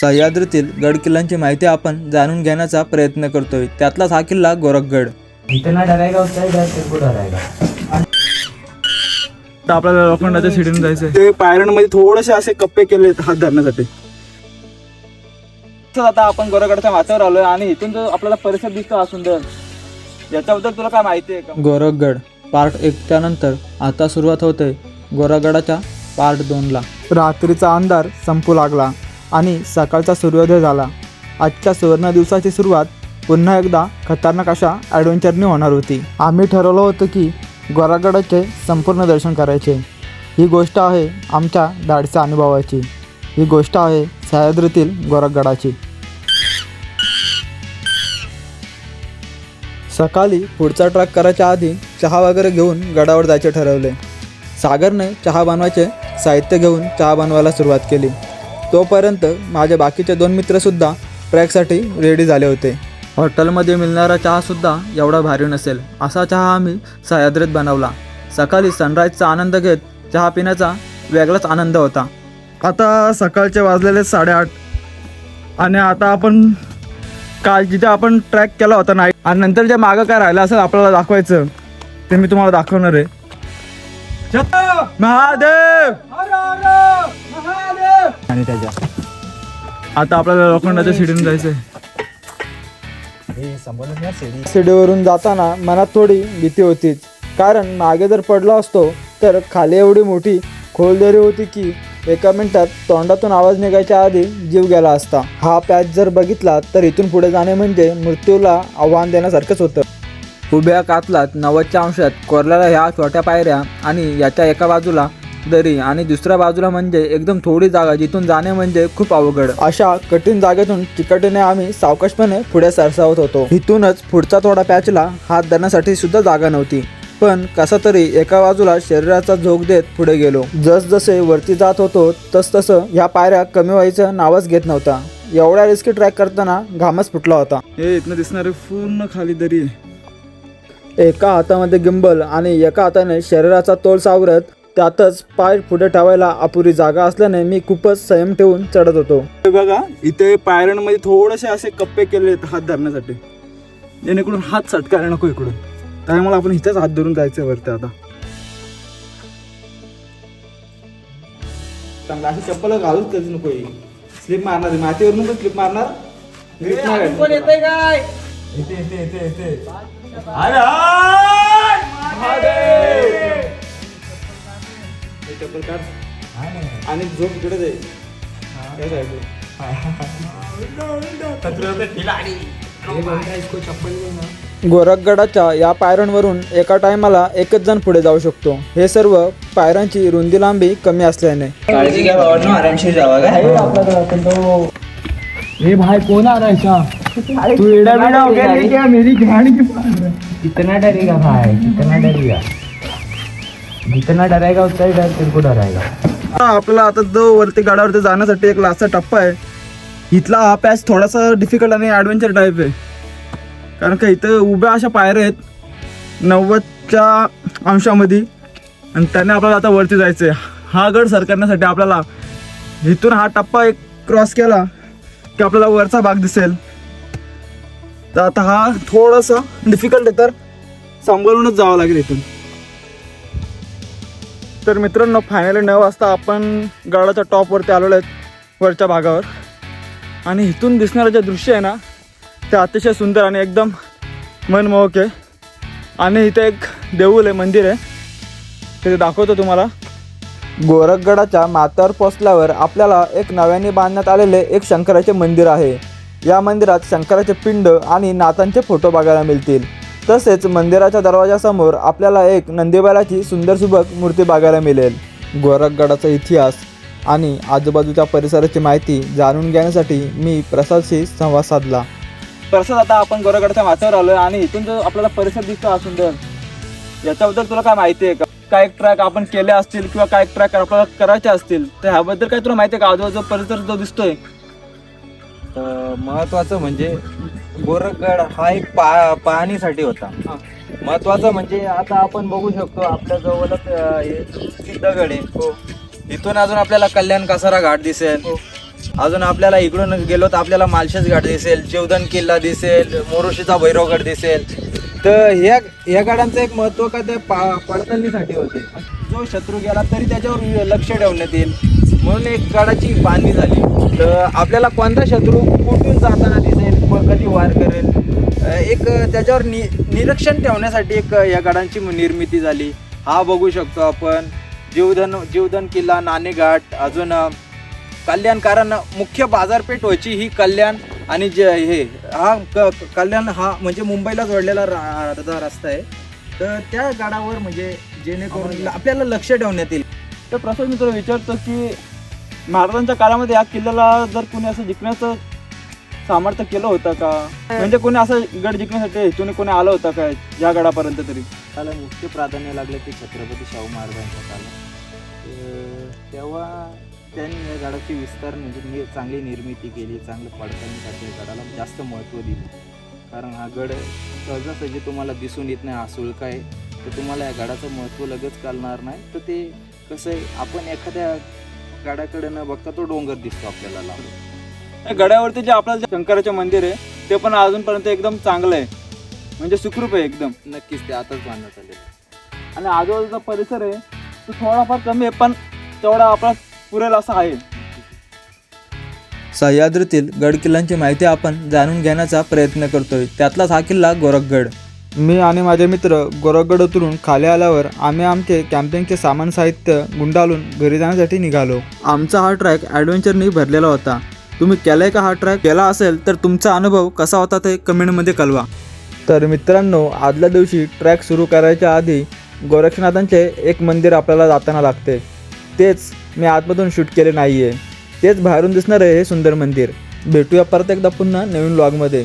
सह्याद्रीतील गड किल्ल्यांची माहिती आपण जाणून घेण्याचा प्रयत्न करतोय. त्यातलाच हा किल्ला गोरखगड. तेरे आपल्याला लोखंडाच्या शिडीने जायचंय. ते पायऱ्यांमध्ये थोडेसे असे कप्पे केले हात धरण्यासाठी. तर आता आपण गोरागडच्या माथ्यावर आलोय आणि इथून जो आपल्याला परिसर दिसतो हा सुंदर. याच्याबद्दल तुला काय माहिती आहे का? गोरखगड पार्ट एकच्या नंतर आता सुरुवात होते गोरखगडाच्या पार्ट दोनला. रात्रीचा अंधार संपू लागला. आणि सकाळचा सूर्योदय झाला. आजच्या सुवर्ण दिवसाची सुरुवात पुन्हा एकदा खतरनाक अशा ॲडव्हेंचरनी होणार होती. आम्ही ठरवलं होतं की गोरागडाचे संपूर्ण दर्शन करायचे. ही गोष्ट आहे आमच्या धाडच्या अनुभवाची. ही गोष्ट आहे सह्याद्रीतील गोरखगडाची सकाळी पुढचा ट्रॅक करायच्या आधी चहा वगैरे घेऊन गडावर जायचे ठरवले. सागरने चहा बनवायचे साहित्य घेऊन चहा बनवायला सुरुवात केली. तोपर्यंत माझे बाकीचे दोन मित्रसुद्धा ट्रॅकसाठी रेडी झाले होते. हॉटेलमध्ये मिळणारा चहासुद्धा एवढा भारी नसेल असा चहा आम्ही सह्याद्रीत बनवला. सकाळी सनराईजचा आनंद घेत चहा पिण्याचा वेगळाच आनंद होता. आता सकाळचे वाजलेले साडेआठ आणि आता आपण काल जिथे आपण ट्रॅक केला होता नाईट आणि नंतर जे मागं काय राहिलं असेल आपल्याला दाखवायचं ते मी तुम्हाला दाखवणार आहे. महादेव! आणि त्याच्या. आता आपल्याला लोखंडाच्या शिडीने जायचंय. शिडीवरून जाताना मनात थोडी भीती होतीच कारण मागे जर पडलो असतो तर खाली एवढी मोठी खोलदरी होती की एका मिनिटात तोंडातून आवाज निघायच्या आधी जीव गेला असता. हा पॅच जर बघितला तर इथून पुढे जाणे म्हणजे मृत्यूला आव्हान देण्यासारखंच होतं. उभ्या कातलात नव्वदच्या अंशात कोरलेल्या ह्या छोट्या पायऱ्या आणि याच्या एका बाजूला दरी आणि दुसऱ्या बाजूला म्हणजे एकदम थोडी जागा जिथून जाणे म्हणजे खूप अवघड. अशा कठीण जागेतून चिकटीने आम्ही सावकाशपणे पुढे सरसावत होतो. इथूनच पुढचा थोडा पॅचला हात धरण्यासाठी सुद्धा जागा नव्हती. पण कसा तरी एका बाजूला शरीराचा झोक देत पुढे गेलो. जसजसे वरती जात होतो तसतसं ह्या पायऱ्या कमी व्हायचं नावच घेत नव्हता. एवढ्या रिस्की ट्रॅक करताना घामच फुटला होता. हे इथनं दिसणारी पूर्ण खाली दरी आहे. एका हातामध्ये गिंबल आणि एका हाताने शरीराचा तोल सावरत त्यातच पाय पुढे ठेवायला अपुरी जागा असल्याने मी खूपच संयम ठेवून चढत होतो. हे बघा इथे पायऱ्यांमध्ये थोडेसे असे कप्पे केले आहेत हात धरण्यासाठी. जेणेकरून हात सटकायला नको इकडून. त्यामुळे आपण इथेच हात धरून जायचं वरती आता. चांगला अशी चप्पल घालूच कधी नको स्लिप मारणार. मातीवरून पण स्लिप मारणार. इथे इथे इथे इथे. अरे काढ. आणि झोप इकडे जाईल. गोरखगडाच्या या पायऱ्यांवरून एका टायमाला एकच जण पुढे जाऊ शकतो. हे सर्व पायऱ्यांची रुंदी लांबी कमी असल्याने. काळजी घ्या आरामशीर जावा हे भाई कोण तू एडा बिडा वगैरे क्या मेरी गाड़ी के पास कितना डरेगा भाई? कितना डरेगा जितना डरायगा उतना ही डर तेरे डरायगा आपल्याला आता जो वरती गाड्यावरती जाण्यासाठी एक लास्टचा टप्पा आहे. इथला हा पॅच थोडासा डिफिकल्ट आणि ॲडव्हेंचर टाईप आहे. कारण का इथं उभ्या अशा पायऱ्या आहेत नव्वदच्या अंशामध्ये. आणि त्याने आपल्याला आता वरती जायचं आहे हा गड सर करण्यासाठी आपल्याला इथून हा टप्पा एक क्रॉस केला की आपल्याला वरचा भाग दिसेल. तर आता हा थोडासा डिफिकल्ट आहे तर सांभाळूनच जावं लागेल इथून. तर मित्रांनो फायनली नऊ वाजता आपण गडाच्या टॉपवरती आलेलो आहेत वरच्या भागावर. आणि इथून दिसणारं जे दृश्य आहे ना ते अतिशय सुंदर आणि एकदम मनमोहक आहे. आणि इथे एक देऊळ आहे मंदिर आहे. ते दाखवतो तुम्हाला. गोरखगडाच्या माथ्यावर पोचल्यावर आपल्याला एक नव्याने बांधण्यात आलेले एक शंकराचे मंदिर आहे. या मंदिरात शंकराचे पिंड आणि नाथांचे फोटो बघायला मिळतील. तसेच मंदिराच्या दरवाजासमोर आपल्याला एक नंदीबैलाची सुंदर सुबक मूर्ती बघायला मिळेल. गोरखगडाचा इतिहास आणि आजूबाजूच्या परिसराची माहिती जाणून घेण्यासाठी मी प्रसादशी संवाद साधला. प्रसाद आता आपण गोरागडच्या माथ्यावर आलोय आणि इथून जो आपल्याला परिसर दिसतो हा सुंदर याच्याबद्दल तुला काय माहिती आहे का? काय ट्रॅक आपण केले असतील किंवा काय ट्रॅक आपल्याला करायचे असतील तर ह्याबद्दल काय तुला माहिती आहे का? आजूबाजूचा परिसर जो दिसतोय? तर महत्वाचं म्हणजे गोरखगड हा एक पा पाहणीसाठी होता. महत्वाचं म्हणजे आता आपण बघू शकतो आपल्या जवळच हे सिद्धगड आहे. इथून अजून आपल्याला कल्याण कसारा घाट दिसेल. अजून आपल्याला इकडून गेलो तर आपल्याला मालशेज घाट दिसेल जीवधन किल्ला दिसेल मोरुशीचा भैरवगड दिसेल. तर ह्या ह्या गाड्यांचं एक महत्त्व का ते पा पडताळणीसाठी होते? जो शत्रू गेला तरी त्याच्यावर लक्ष ठेवण्यात येईल. म्हणून एक गाडाची बांधणी झाली. तर आपल्याला कोणता शत्रू कुठून जाताना व कधी वार करेल? एक त्याच्यावर नि निरीक्षण ठेवण्यासाठी एक या गाड्यांची निर्मिती झाली. हा बघू शकतो आपण. जीवधन जीवधन किल्ला नाणेघाट अजून कल्याण. कारण मुख्य बाजारपेठ व्हायची ही कल्याण आणि जे हे हा क कल्याण हा म्हणजे मुंबईला जोडलेला रा अर्धा रस्ता आहे. तर त्या गाडावर म्हणजे जेणेकरून आपल्याला लक्ष ठेवण्यात येईल. तर प्रसाद मी तुला विचारतो की महाराजांच्या काळामध्ये या किल्ल्याला जर कोणी असं जिंकण्याचं सामर्थ्य केलं होतं का? म्हणजे कोणी असं गड जिंकण्यासाठी हेतून कोणी आलं होतं का या गडापर्यंत तरी? त्याला मुख्य प्राधान्य लागलं ते छत्रपती शाहू महाराजांच्या काळात. तर तेव्हा त्यांनी या गडाची विस्तार म्हणजे नि चांगली निर्मिती केली चांगलं पडताळणीसाठी गडाला जास्त महत्त्व दिलं. कारण हा गड सहजासहजी तुम्हाला दिसून येत नाही हा सुळका आहे. तर तुम्हाला या गडाचं महत्त्व लगेच कळणार नाही. तर ते कसं आहे आपण एखाद्या गडाकडे न बघता तो डोंगर दिसतो आपल्याला लावून या गडावरती जे आपलं जे शंकराचे मंदिर आहे ते पण अजूनपर्यंत एकदम चांगलं आहे. म्हणजे सुखरूप आहे एकदम. नक्कीच ते आताच बांधण्यात आहे. आणि आजूबाजूचा परिसर आहे तो थोडाफार कमी आहे पण तेवढा आपला पुरेल असा आहे. सह्याद्रीतील गड किल्ल्यांची माहिती आपण जाणून घेण्याचा प्रयत्न करतोय. त्यातलाच हा किल्ला गोरखगड. मी आणि माझे मित्र गोरखगड उतरून खाली आल्यावर आम्ही आमचे कॅम्पिंगचे सामान साहित्य गुंडाळून घरी जाण्यासाठी निघालो. आमचा हा ट्रॅक ॲडव्हेंचरनी भरलेला होता. तुम्ही केलाय का हा ट्रॅक केला असेल तर तुमचा अनुभव कसा होता ते कमेंटमध्ये कळवा. तर मित्रांनो आदल्या दिवशी ट्रॅक सुरू करायच्या आधी गोरक्षनाथांचे एक मंदिर आपल्याला जाताना लागते. तेच मी आतमधून शूट केले नाही आहे तेच बाहेरून दिसणारे हे सुंदर मंदिर. भेटूया परत एकदा पुन्हा नवीन लॉगमध्ये